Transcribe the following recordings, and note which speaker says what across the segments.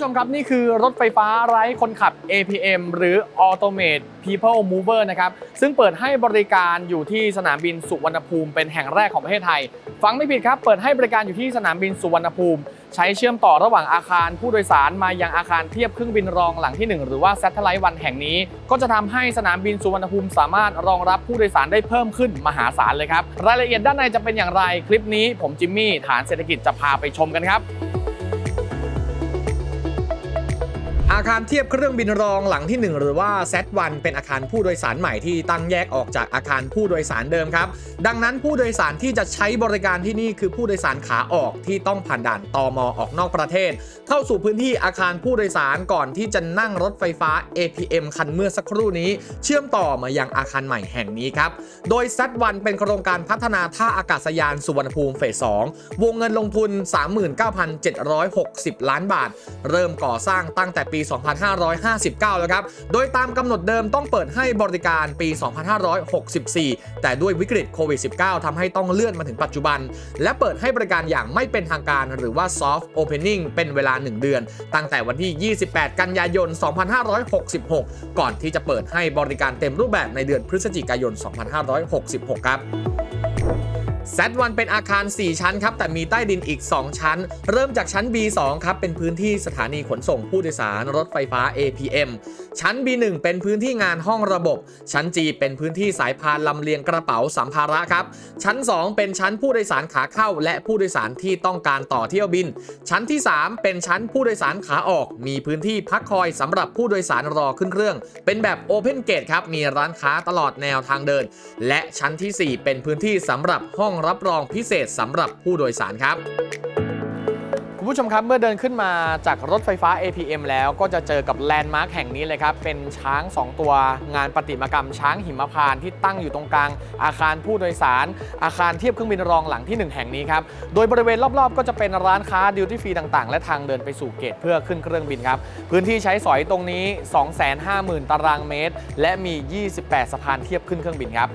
Speaker 1: ผู้ชมครับ นี่คือรถไฟฟ้าไร้คนขับ APM หรือ Automate People Mover นะครับ ซึ่งเปิดให้บริการอยู่ที่สนามบินสุวรรณภูมิเป็นแห่งแรกของประเทศไทย ฟังไม่ผิดครับ เปิดให้บริการอยู่ที่สนามบินสุวรรณภูมิ ใช้เชื่อมต่อระหว่างอาคารผู้โดยสารมายังอาคารเทียบเครื่องบินรองหลังที่ 1 หรือว่า Satellite วันแห่งนี้ ก็จะทำให้สนามบินสุวรรณภูมิ สามารถรองรับผู้โดยสารได้เพิ่มขึ้นมหาศาลเลยครับ รายละเอียดด้านในจะเป็นอย่างไรคลิปนี้ ผมจิมมี่ฐานเศรษฐกิจจะพาไปชมกันครับ อาคารเทียบเครื่องบินรองหลังที่ 1 หรือว่า Z1 เป็นอาคารผู้โดยสารใหม่ที่ตั้งแยกออกจากอาคารผู้โดยสารเดิมครับ ดังนั้นผู้โดยสารที่จะใช้บริการที่นี่คือผู้โดยสารขาออกที่ต้องผ่านด่านตอมออกนอกประเทศ เข้าสู่พื้นที่อาคารผู้โดยสารก่อนที่จะนั่งรถไฟฟ้า APM คันเมื่อสักครู่นี้ เชื่อมต่อมายังอาคารใหม่แห่งนี้ครับโดย Z1 เป็นโครงการพัฒนาท่าอากาศยานสุวรรณภูมิเฟส 2 วงเงินลงทุน 39,760 ล้านบาท เริ่มก่อสร้างตั้งแต่ปี2559 แล้วครับ โดยตามกำหนดเดิมต้องเปิดให้บริการปี 2564 แต่ด้วยวิกฤตโควิด -19 ทำให้ต้องเลื่อนมาถึงปัจจุบัน และเปิดให้บริการอย่างไม่เป็นทางการหรือว่า soft opening เป็นเวลา 1 เดือน ตั้งแต่วันที่ 28 กันยายน 2566 ก่อนที่จะเปิดให้บริการเต็มรูปแบบในเดือนพฤศจิกายน 2566 ครับ Z1 เป็นอาคาร 4 ชั้นครับแต่มีใต้ดินอีก 2 ชั้น เริ่มจากชั้น B2 ครับเป็นพื้นที่สถานีขนส่งผู้โดยสารรถไฟฟ้า APM ชั้น B1 เป็นพื้นที่งานห้องระบบ ชั้น G เป็นพื้นที่สายพานลำเลียงกระเป๋าสัมภาระครับ ชั้น 2 เป็นชั้นผู้โดยสารขาเข้า และผู้โดยสารที่ต้องการต่อเที่ยวบิน ชั้นที่ 3 เป็นชั้นผู้โดยสารขาออก มีพื้นที่พักคอยสำหรับผู้โดยสารรอขึ้นเครื่อง เป็นแบบ Open Gate ครับ มีร้านค้าตลอดแนวทางเดิน และชั้นทีสี่4 เป็นพื้นที่สำหรับห้องรับรองพิเศษสำหรับผู้โดยสารครับ ผู้ชมครับ เมื่อเดินขึ้นมาจากรถไฟฟ้า APM แล้วก็จะเจอกับแลนด์มาร์คแห่งนี้เลยครับ เป็นช้าง 2 ตัวงานประติมากรรม ช้างหิมพานที่ตั้งอยู่ตรงกลาง อาคารผู้โดยสาร อาคารเทียบเครื่องบินรองหลังที่ 1 แห่งนี้ครับ โดยบริเวณรอบๆ ก็จะเป็นร้านค้าดิวตี้ฟรีต่างๆ และทางเดินไปสู่เกตเพื่อขึ้นเครื่องบินครับ พื้นที่ใช้สอยตรงนี้ 250,000 ตารางเมตร และมี 28 สะพานเทียบขึ้นเครื่องบินครับ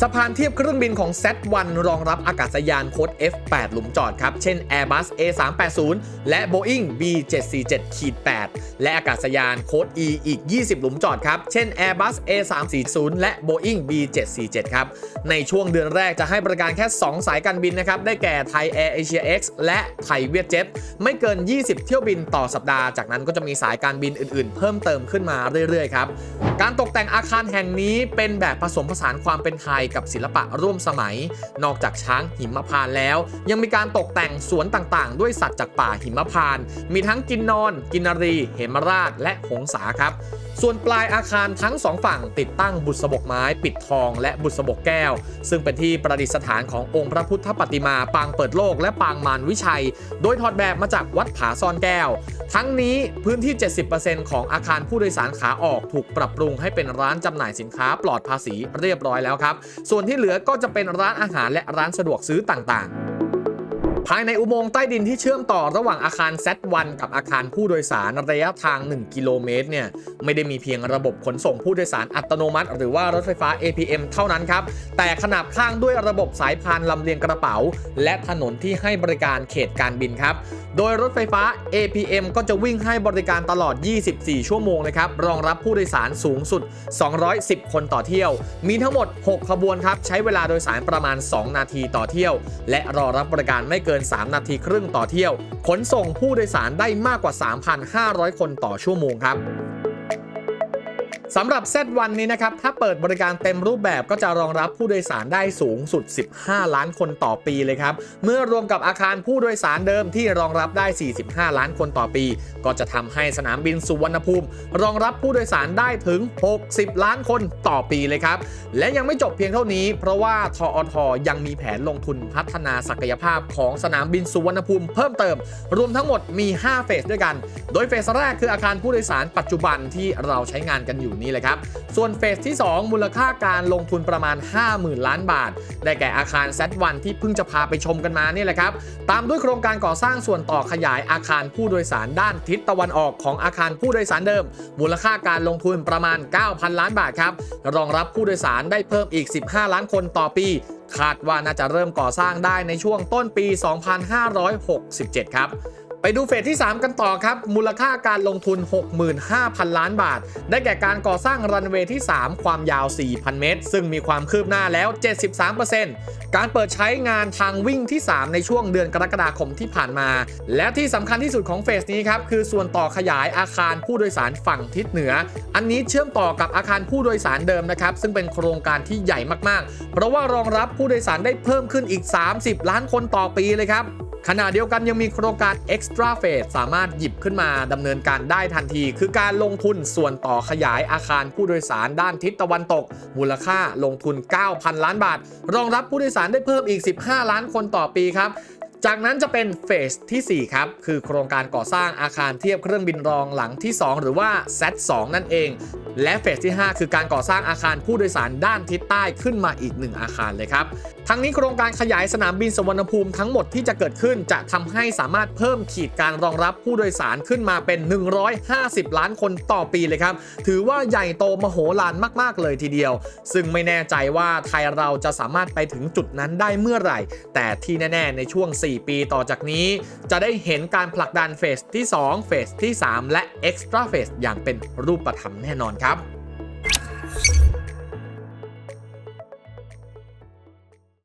Speaker 1: สะพานเทียบเครื่องบินของ Z1 รองรับอากาศยานโค้ด F8 หลุมจอดครับ เช่น Airbus A380 และ Boeing B747-8 และอากาศยานโค้ด E อีก 20 หลุมจอดครับ เช่น Airbus A340 และ Boeing B747 ครับ ในช่วงเดือนแรกจะให้บริการแค่ 2 สายการบินนะครับ ได้แก่ไทย Air Asia X และไทยเวียดเจ็ตไม่เกิน 20 เที่ยวบินต่อสัปดาห์ จากนั้นก็จะมีสายการบินอื่นๆ เพิ่มเติมขึ้นมาเรื่อยๆ ครับการตกแต่งอาคารแห่งนี้เป็นแบบผสมผสานความเป็นไทยกับศิลปะร่วมสมัย นอกจากช้างหิมพานแล้ว ยังมีการตกแต่งสวนต่างๆ ด้วยสัตว์จากป่าหิมพาน มีทั้งกินนอน กินนารี เหมราช และหงสาครับ ส่วนปลายอาคารทั้งสองฝั่งติดตั้งบุษบกไม้ปิดทองและบุษบกแก้ว ซึ่งเป็นที่ประดิษฐานขององค์พระพุทธปฏิมาปางเปิดโลกและปางมารวิชัย โดยถอดแบบมาจากวัดผาซ่อนแก้ว ทั้งนี้พื้นที่ 70%ของอาคารผู้โดยสารขาออกถูกปรับปรุงให้เป็นร้านจำหน่ายสินค้าปลอดภาษีเรียบร้อยแล้วครับ ส่วนที่เหลือก็จะเป็นร้านอาหารและร้านสะดวกซื้อต่างๆ ภายในอุโมงค์ใต้ดินที่เชื่อมต่อระหว่างอาคาร Z1 กับอาคารผู้โดยสารระยะทาง 1 กิโลเมตรเนี่ยไม่ได้มีเพียงระบบขนส่งผู้โดยสารอัตโนมัติ หรือว่ารถไฟฟ้า APM เท่านั้นครับ แต่ขนาบข้างด้วยระบบสายพานลำเลียงกระเป๋า และถนนที่ให้บริการเขตการบินครับ โดยรถไฟฟ้า APM ก็จะวิ่งให้บริการตลอด 24 ชั่วโมงนะครับรองรับผู้โดยสารสูงสุด 210 คนต่อเที่ยว มีทั้งหมด 6 ขบวนครับใช้เวลาโดยสารประมาณ 2 นาทีต่อเที่ยว และรอรับบริการไม่เกินิน 3 นาทีครึ่งต่อเที่ยว ขนส่งผู้โดยสารได้มากกว่า 3,500 คนต่อชั่วโมงครับ สำหรับ Z1 นี้นะครับ ถ้าเปิดบริการเต็มรูปแบบก็จะรองรับผู้โดยสารได้สูงสุด 15 ล้านคนต่อปีเลยครับ เมื่อรวมกับอาคารผู้โดยสารเดิมที่รองรับได้ 45 ล้านคนต่อปี ก็จะทำให้สนามบินสุวรรณภูมิ รองรับผู้โดยสารได้ถึง 60 ล้านคนต่อปีเลยครับ และยังไม่จบเพียงเท่านี้ เพราะว่าทอทยังมีแผนลงทุนพัฒนาศักยภาพของสนามบินสุวรรณภูมิเพิ่มเติม รวมทั้งหมดมี 5 เฟสด้วยกัน โดยเฟสแรกคืออาคารผู้โดยสารปัจจุบันที่เราใช้งานกันอยู่นี่เลยครับ ส่วนเฟสที่ 2 มูลค่าการลงทุนประมาณ 50,000 ล้านบาท ได้แก่อาคาร Z1 ที่เพิ่งจะพาไปชมกันมานี่แหละครับ ตามด้วยโครงการก่อสร้างส่วนต่อขยายอาคารผู้โดยสารด้านทิศตะวันออกของอาคารผู้โดยสารเดิม มูลค่าการลงทุนประมาณ 9,000 ล้านบาทครับ รองรับผู้โดยสารได้เพิ่มอีก 15 ล้านคนต่อปี คาดว่าน่าจะเริ่มก่อสร้างได้ในช่วงต้นปี 2567 ครับ ไปดูเฟสที่ 3 กันต่อครับ มูลค่าการลงทุน 65,000 ล้านบาท ได้แก่การก่อสร้างรันเวย์ที่ 3 ความยาว 4,000 เมตร ซึ่งมีความคืบหน้าแล้ว 73%การเปิดใช้งานทางวิ่งที่ 3 ในช่วงเดือนกรกฎาคมที่ผ่านมา และที่สำคัญที่สุดของเฟสนี้ครับ คือส่วนต่อขยายอาคารผู้โดยสารฝั่งทิศเหนือ อันนี้เชื่อมต่อกับอาคารผู้โดยสารเดิมนะครับ ซึ่งเป็นโครงการที่ใหญ่มากๆ เพราะว่ารองรับผู้โดยสารได้เพิ่มขึ้นอีก 30 ล้านคนต่อปีเลยครับ ขณะเดียวกันยังมีโครงการ Extra Phase สามารถหยิบขึ้นมาดำเนินการได้ทันที คือการลงทุนส่วนต่อขยายอาคารผู้โดยสารด้านทิศตะวันตก มูลค่าลงทุน 9,000 ล้านบาท รองรับผู้โดยสารได้เพิ่มอีก 15 ล้านคนต่อปีครับ จากนั้นจะเป็นเฟสที่ 4 ครับ คือโครงการก่อสร้างอาคารเทียบเครื่องบินรองหลังที่ 2 หรือว่า Z2 นั่นเอง และเฟสที่ 5 คือการก่อสร้างอาคารผู้โดยสารด้านทิศใต้ขึ้นมาอีก 1 อาคารเลยครับ ทั้งนี้โครงการขยายสนามบินสวรรณภูมิทั้งหมดที่จะเกิดขึ้นจะทำให้สามารถเพิ่มขีดการรองรับผู้โดยสารขึ้นมาเป็น 150 ล้านคนต่อปีเลยครับ ถือว่าใหญ่โตมโหฬารมาก ๆ เลยทีเดียว ซึ่งไม่แน่ใจว่าไทยเราจะสามารถไปถึงจุดนั้นได้เมื่อไหร่ แต่ที่แน่ ๆ ในช่วง 4ปีต่อจากนี้ จะได้เห็นการผลักดันเฟสที่ 2 เฟสที่ 3 และ Extra Phase อย่างเป็นรูปธรรมแน่นอนครับ